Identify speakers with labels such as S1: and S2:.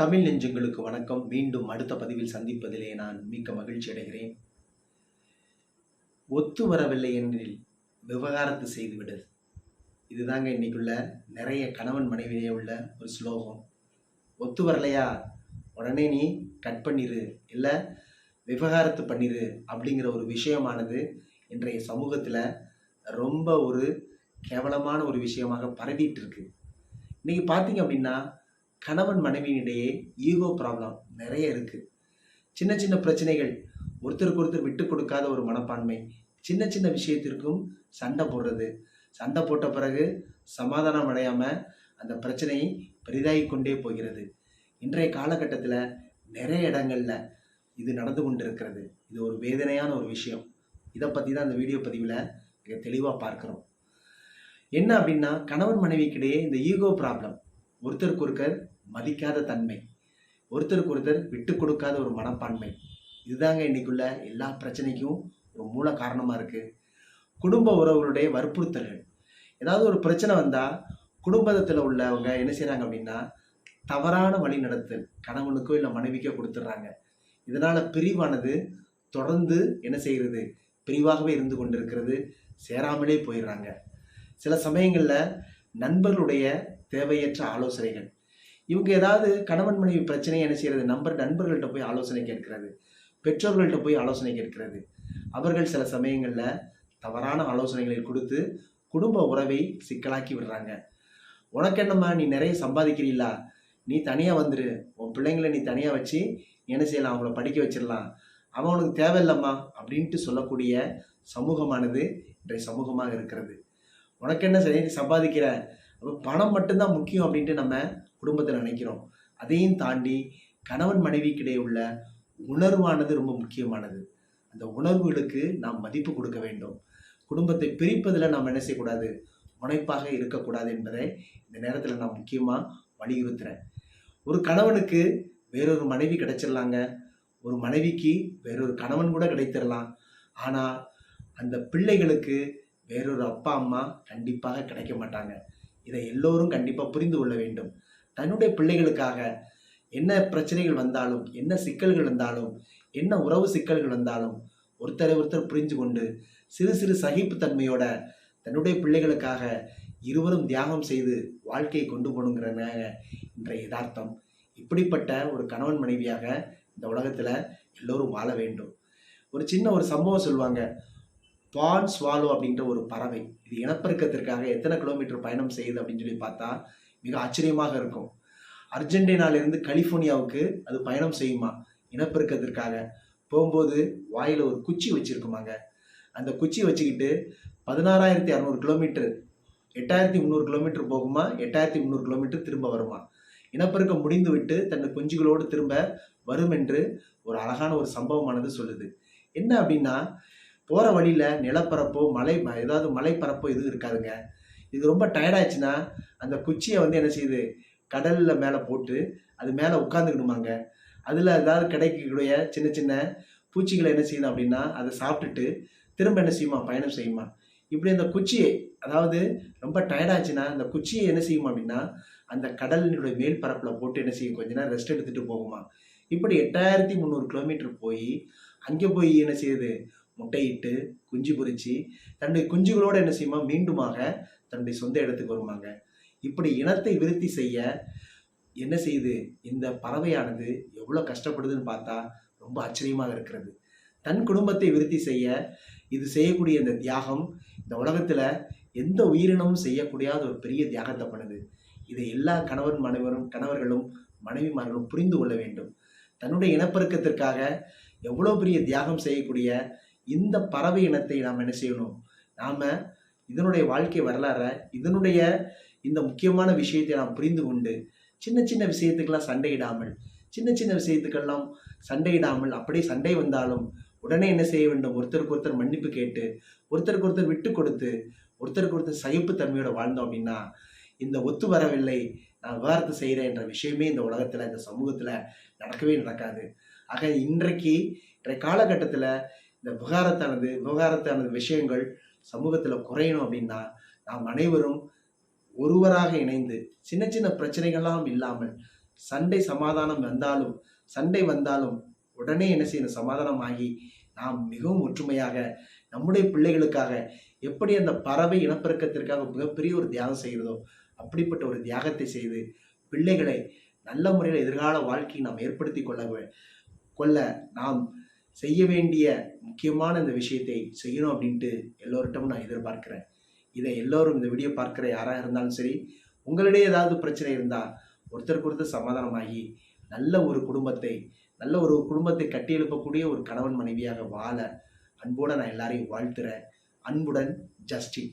S1: தமிழ் நெஞ்சங்களுக்கு வணக்கம். மீண்டும் அடுத்த பதிவில் சந்திப்பதிலே நான் மிக்க மகிழ்ச்சி அடைகிறேன். ஒத்து வரவில்லை என்றில் விவகாரத்து செய்துவிடு. இதுதாங்க இன்னைக்குள்ள நிறைய கணவன் மனைவியே உள்ள ஒரு ஸ்லோகம். ஒத்து வரலையா? உடனே நீ கட் பண்ணிடு இல்லை விவகாரத்து பண்ணிடு அப்படிங்கிற ஒரு விஷயமானது இன்றைய சமூகத்தில் ரொம்ப ஒரு கேவலமான ஒரு விஷயமாக பரவிட்டு இருக்கு. இன்னைக்கு பார்த்தீங்க அப்படின்னா கணவன் மனைவியிடையே ஈகோ ப்ராப்ளம் நிறைய இருக்குது சின்ன சின்ன பிரச்சனைகள் ஒருத்தருக்கு ஒருத்தர் விட்டு கொடுக்காத ஒரு மனப்பான்மை சின்ன சின்ன விஷயத்திற்கும் சண்டை போடுறது. சண்டை போட்ட பிறகு சமாதானம் அடையாமல் அந்த பிரச்சனை பெரிதாகி கொண்டே போகிறது. இன்றைய காலகட்டத்தில் நிறைய இடங்கள்ல இது நடந்து கொண்டு இருக்கிறது இது ஒரு வேதனையான ஒரு விஷயம். இதை பற்றி தான் இந்த வீடியோ பதிவில் மிக தெளிவாக பார்க்குறோம். என்ன அப்படின்னா கணவன் மனைவிக்கிடையே இந்த ஈகோ ப்ராப்ளம் ஒருத்தருக்கு ஒருத்தர் மதிக்காத தன்மை ஒருத்தருக்கு ஒருத்தர் விட்டு கொடுக்காத ஒரு மனப்பான்மை. இதுதாங்க இன்னைக்குள்ள எல்லா பிரச்சனைக்கும் ஒரு மூல காரணமாக இருக்குது குடும்ப உறவுகளுடைய வற்புறுத்தல்கள். ஏதாவது ஒரு பிரச்சனை வந்தால் குடும்பத்தில் உள்ளவங்க என்ன செய்கிறாங்க அப்படின்னா தவறான வழி நடத்தல் கணவனுக்கோ இல்லை மனைவிக்கோ கொடுத்துட்றாங்க. இதனால் பிரிவானது தொடர்ந்து என்ன செய்கிறது பிரிவாகவே இருந்து கொண்டிருக்கிறது சேராமலே போயிடுறாங்க. சில சமயங்களில் நண்பர்களுடைய தேவையற்ற ஆலோசனைகள். இவங்க ஏதாவது கணவன் மனைவி பிரச்சனையை என்ன செய்யறது? நம்பர் நண்பர்கள்ட்ட போய் ஆலோசனை கேட்கிறது. பெற்றோர்கள்ட்ட போய் ஆலோசனை கேட்கிறது. அவர்கள் சில சமயங்களில் தவறான ஆலோசனைகளை கொடுத்து குடும்ப உறவை சிக்கலாக்கி விடுறாங்க. உனக்கு என்னம்மா நீ நிறைய சம்பாதிக்கிறீங்களா? நீ தனியாக வந்துடு உன் பிள்ளைங்களை நீ தனியாக வச்சு என்ன செய்யலாம்? அவங்கள படிக்க வச்சிடலாம். அவன் உனக்கு தேவையில்லம்மா அப்படின்ட்டு சொல்லக்கூடிய சமூகமானது இன்றைய சமூகமாக இருக்கிறது. உனக்கு என்ன சரி நீ சம்பாதிக்கிற அப்போ பணம் மட்டும்தான் முக்கியம் அப்படின்ட்டு நம்ம குடும்பத்தில் நினைக்கிறோம். அதையும் தாண்டி கணவன் மனைவிக்கிடையே உள்ள உணர்வானது ரொம்ப முக்கியமானது. அந்த உணர்வுகளுக்கு நாம் மதிப்பு கொடுக்க வேண்டும். குடும்பத்தை பிரிப்பதில் நாம் என்ன செய்யக்கூடாது? முனைப்பாக இருக்கக்கூடாது என்பதை இந்த நேரத்தில் நான் முக்கியமாக வலியுறுத்துகிறேன் ஒரு கணவனுக்கு வேறொரு மனைவி கிடைச்சிடலாங்க. ஒரு மனைவிக்கு வேறொரு கணவன் கூட கிடைத்திடலாம். ஆனால் அந்த பிள்ளைகளுக்கு வேறொரு அப்பா அம்மா கண்டிப்பாக கிடைக்க மாட்டாங்க. இதை எல்லோரும் கண்டிப்பாக புரிந்து கொள்ள வேண்டும். தன்னுடைய பிள்ளைகளுக்காக என்ன பிரச்சனைகள் வந்தாலும் என்ன சிக்கல்கள் வந்தாலும் என்ன உறவு சிக்கல்கள் வந்தாலும் ஒருத்தரை ஒருத்தர் புரிஞ்சு கொண்டு சிறு சிறு சகிப்புத்தன்மையோட தன்னுடைய பிள்ளைகளுக்காக இருவரும் தியாகம் செய்து வாழ்க்கையை கொண்டு போகணுங்கிறனாக இன்றைய யதார்த்தம். இப்படிப்பட்ட ஒரு கணவன் மனைவியாக இந்த உலகத்தில் எல்லோரும் வாழ வேண்டும். ஒரு சின்ன ஒரு சம்பவம் சொல்லுவாங்க. ஸ்வான் ஸ்வாலோ அப்படின்ற ஒரு பறவை. இது இனப்பெருக்கத்திற்காக எத்தனை கிலோமீட்டர் பயணம் செய்யுது அப்படின்னு சொல்லி பார்த்தா மிக ஆச்சரியமாக இருக்கும். அர்ஜென்டினாலிருந்து கலிஃபோர்னியாவுக்கு அது பயணம் செய்யுமா? இனப்பெருக்கத்திற்காக. போகும்போது வாயில் ஒரு குச்சி வச்சுருக்குமாங்க. அந்த குச்சி வச்சுக்கிட்டு பதினாறாயிரத்தி அறநூறு கிலோமீட்டர் எட்டாயிரத்தி முந்நூறு கிலோமீட்டர் போகுமா? எட்டாயிரத்தி முந்நூறு கிலோமீட்டர் திரும்ப வருமா? இனப்பெருக்கம் முடிந்து விட்டு தன் குஞ்சுகளோடு திரும்ப வரும் என்று ஒரு அழகான ஒரு சம்பவமானது சொல்லுது. என்ன அப்படின்னா போகிற வழியில் நிலப்பரப்போ மலை ஏதாவது மலைப்பரப்போ எதுவும் இருக்காதுங்க. இது ரொம்ப டயர்டாச்சுன்னா அந்த குச்சியை வந்து என்ன செய்யுது? கடலில் மேலே போட்டு அது மேலே உட்காந்துக்கணுமாங்க அதில் ஏதாவது கிடைக்கக்கூடிய சின்ன சின்ன பூச்சிகளை என்ன செய்யணும் அப்படின்னா அதை சாப்பிட்டுட்டு திரும்ப என்ன செய்யுமா? பயணம் செய்யுமா? இப்படி அந்த குச்சியை அதாவது ரொம்ப டயர்டாச்சுன்னா அந்த குச்சியை என்ன செய்யுமா அப்படின்னா அந்த கடலினுடைய மேல் பரப்பில் போட்டு என்ன செய்யும்? கொஞ்ச நேரம் ரெஸ்ட் எடுத்துகிட்டு போகுமா? இப்படி எட்டாயிரத்தி முந்நூறு கிலோமீட்டர் போய் அங்கே போய் என்ன செய்யுது? முட்டையிட்டு குஞ்சு பொறிச்சு தன்னுடைய குஞ்சுகளோடு என்ன செய்யுமா? மீண்டுமாக தன்னுடைய சொந்த இடத்துக்கு வருவாங்க இப்படி இனத்தை விருத்தி செய்ய என்ன செய்யுது? இந்த பறவையானது எவ்வளோ கஷ்டப்படுதுன்னு பார்த்தா ரொம்ப ஆச்சரியமாக இருக்கிறது. தன் குடும்பத்தை விருத்தி செய்ய இது செய்யக்கூடிய இந்த தியாகம் இந்த உலகத்தில் எந்த உயிரினமும் செய்யக்கூடியாத ஒரு பெரிய தியாகத்தை பண்ணுது. இதை எல்லா கணவன் மனைவரும் கணவர்களும் மனைவிமார்களும் புரிந்து கொள்ள வேண்டும். தன்னுடைய இனப்பெருக்கத்திற்காக எவ்வளோ பெரிய தியாகம் செய்யக்கூடிய இந்த பறவை இனத்தை நாம் என்ன செய்யணும்? நாம் இதனுடைய வாழ்க்கை வரலாறை இதனுடைய இந்த முக்கியமான விஷயத்தை நாம் புரிந்து கொண்டு சின்ன சின்ன விஷயத்துக்கெல்லாம் சண்டையிடாமல் சின்ன சின்ன விஷயத்துக்கெல்லாம் சண்டையிடாமல் அப்படியே சண்டை வந்தாலும் உடனே என்ன செய்ய வேண்டும்? ஒருத்தருக்கு ஒருத்தர் மன்னிப்பு கேட்டு ஒருத்தருக்கு ஒருத்தர் விட்டு கொடுத்து ஒருத்தருக்கு ஒருத்தர் சகிப்புத்தன்மையோட வாழ்ந்தோம் அப்படின்னா இந்த ஒத்து வரவில்லை நான் விவாதத்தை செய்கிறேன் என்ற விஷயமே இந்த உலகத்தில் இந்த சமூகத்தில் நடக்கவே நடக்காது. ஆக இன்றைக்கு இன்றைய காலகட்டத்தில் இந்த விவகாரத்தானது விவகாரத்தானது விஷயங்கள் சமூகத்தில் குறையணும் அப்படின்னா நாம் அனைவரும் ஒருவராக இணைந்து சின்ன சின்ன பிரச்சனைகள்லாம் இல்லாமல் சண்டை சமாதானம் வந்தாலும் சண்டை வந்தாலும் உடனே என்ன செய்யணும்? சமாதானம் ஆகி நாம் மிகவும் ஒற்றுமையாக நம்முடைய பிள்ளைகளுக்காக எப்படி அந்த பறவை இனப்பெருக்கத்திற்காக மிகப்பெரிய ஒரு தியாகம் செய்கிறதோ அப்படிப்பட்ட ஒரு தியாகத்தை செய்து பிள்ளைகளை நல்ல முறையில் எதிர்கால வாழ்க்கையை நாம் ஏற்படுத்தி கொள்ள கொள்ள நாம் செய்ய வேண்டிய முக்கியமான இந்த விஷயத்தை செய்யணும் அப்படின்ட்டு எல்லோர்கிட்டும் நான் எதிர்பார்க்கிறேன். இதை எல்லோரும் இந்த வீடியோ பார்க்குற யாராக இருந்தாலும் சரி உங்களிடையே ஏதாவது பிரச்சனை இருந்தால் ஒருத்தருக்கு ஒருத்தர் சமாதானமாகி நல்ல ஒரு குடும்பத்தை நல்ல ஒரு குடும்பத்தை கட்டியெழுப்பக்கூடிய ஒரு கணவன் மனைவியாக வாழ அன்போடு நான் எல்லாரையும் வாழ்த்துறேன். அன்புடன் ஜஸ்டின்.